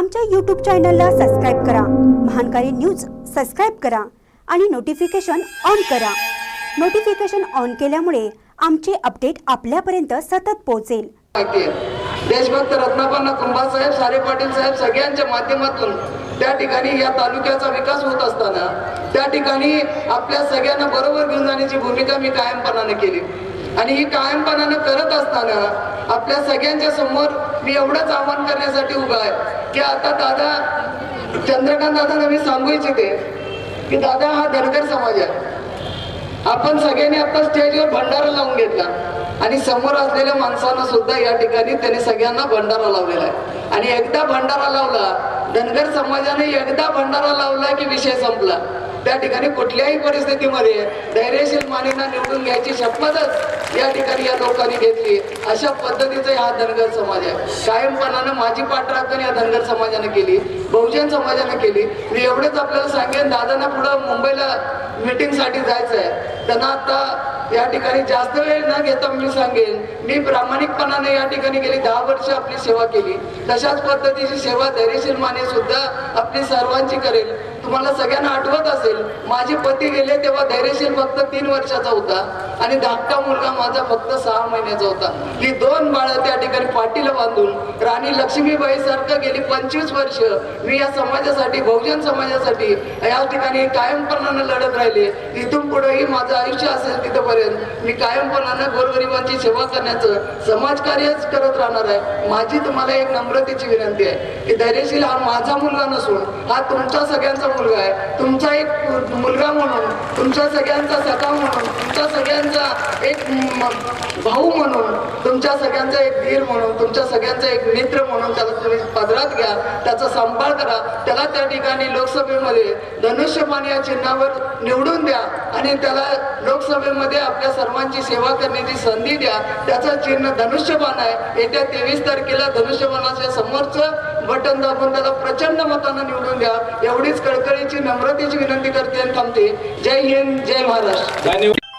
आमच्या यूट्यूब चॅनलला सबस्क्राईब करा. महानकारी न्यूज सबस्क्राईब करा आणि नोटिफिकेशन ऑन करा. नोटिफिकेशन ऑन केल्यामुळे आमचे अपडेट आपल्यापर्यंत सतत पोहोचेल. देशभक्त रत्नापन्न कुंभासाहेब सारे पाटील साहेब सगळ्यांच्या माध्यमातून त्या ठिकाणी या तालुक्याचा विकास होत असताना त्या ठिकाणी आपल्या सगळ्यांना बरोबर घेऊन जाण्याची भूमिका मी कायमपणाने केली. आणि ही कायमपणानं करत असताना आपल्या सगळ्यांच्या समोर मी एवढंच आव्हान करण्यासाठी उभा आहे की आता दादा चंद्रकांत दादांना मी सांगू इच्छिते की दादा हा धनगर समाज आहे. आपण सगळ्यांनी आता स्टेजवर भंडारा लावून घेतला आणि समोर असलेल्या माणसांना सुद्धा या ठिकाणी त्यांनी सगळ्यांना भंडारा लावलेला आहे. आणि एकदा भंडारा लावला धनगर समाजाने एकदा भंडारा लावला की विषय संपला. त्या ठिकाणी कुठल्याही परिस्थितीमध्ये धैर्यशील मानेना निवडून घ्यायची शपथच या ठिकाणी या लोकांनी घेतली. अशा पद्धतीचा हा धनगर समाज आहे. कायमपणानं माझी पाठराखण या धनगर समाजाने केली. बहुजन समाजाने केली. मी एवढेच आपल्याला सांगेन दादांना पुढं मुंबईला मिटिंगसाठी जायचं आहे त्यांना आता या ठिकाणी जास्त वेळ न घेता मी सांगेन मी प्रामाणिकपणाने या ठिकाणी गेली दहा वर्ष आपली सेवा केली. तशाच पद्धतीची सेवा धैर्यशील माने सुद्धा आपली सर्वांची करेल. तुम्हाला सगळ्यांना आठवत असेल माझे पती गेले तेव्हा धैर्यशील फक्त तीन वर्षाचा होता आणि धाकटा मुलगा माझा फक्त सहा महिन्याचा होता. मी दोन बाळ त्या ठिकाणी पाठीला बांधून राणी लक्ष्मीबाई सारखं गेली पंचवीस वर्ष. मी या समाजासाठी बहुजन समाजासाठी या ठिकाणी कायमपणानं लढत राहिले. तिथून पुढेही माझं आयुष्य असेल तिथपर्यंत. मी कायमपणानं गोरगरिबांची सेवा करण्याचं समाजकार्यच करत राहणार आहे. माझी तुम्हाला एक नम्रतेची विनंती आहे की धैर्यशील हा माझा मुलगा नसून हा तुमचा सगळ्यांचा मुलगा आहे. तुमचा एक मुलगा तुमच्या सगळ्यांचा सखा म्हणून तुमच्या सगळ्यांचा एक भाऊ म्हणून तुमच्या सगळ्यांचा एक धीर म्हणून तुमच्या सगळ्यांचा एक मित्र म्हणून त्याला तुम्ही पदरात घ्या त्याचा सांभाळ करा. त्याला त्या ठिकाणी लोकसभेमध्ये धनुष्यबाण या चिन्हावर निवडून द्या आणि त्याला लोकसभेमध्ये आपल्या सर्वांची सेवा करण्याची संधी द्या. त्याचं चिन्ह धनुष्यबाण आहे. येत्या तेवीस तारखेला धनुष्यबाणाच्या समोरचं बटन दाबून त्याला प्रचंड मतानं निवडून द्या. एवढीच कळकळीची नम्रतेची विनंती करते आणि थांबते. जय हिंद जय महाराष्ट्र. धन्यवाद.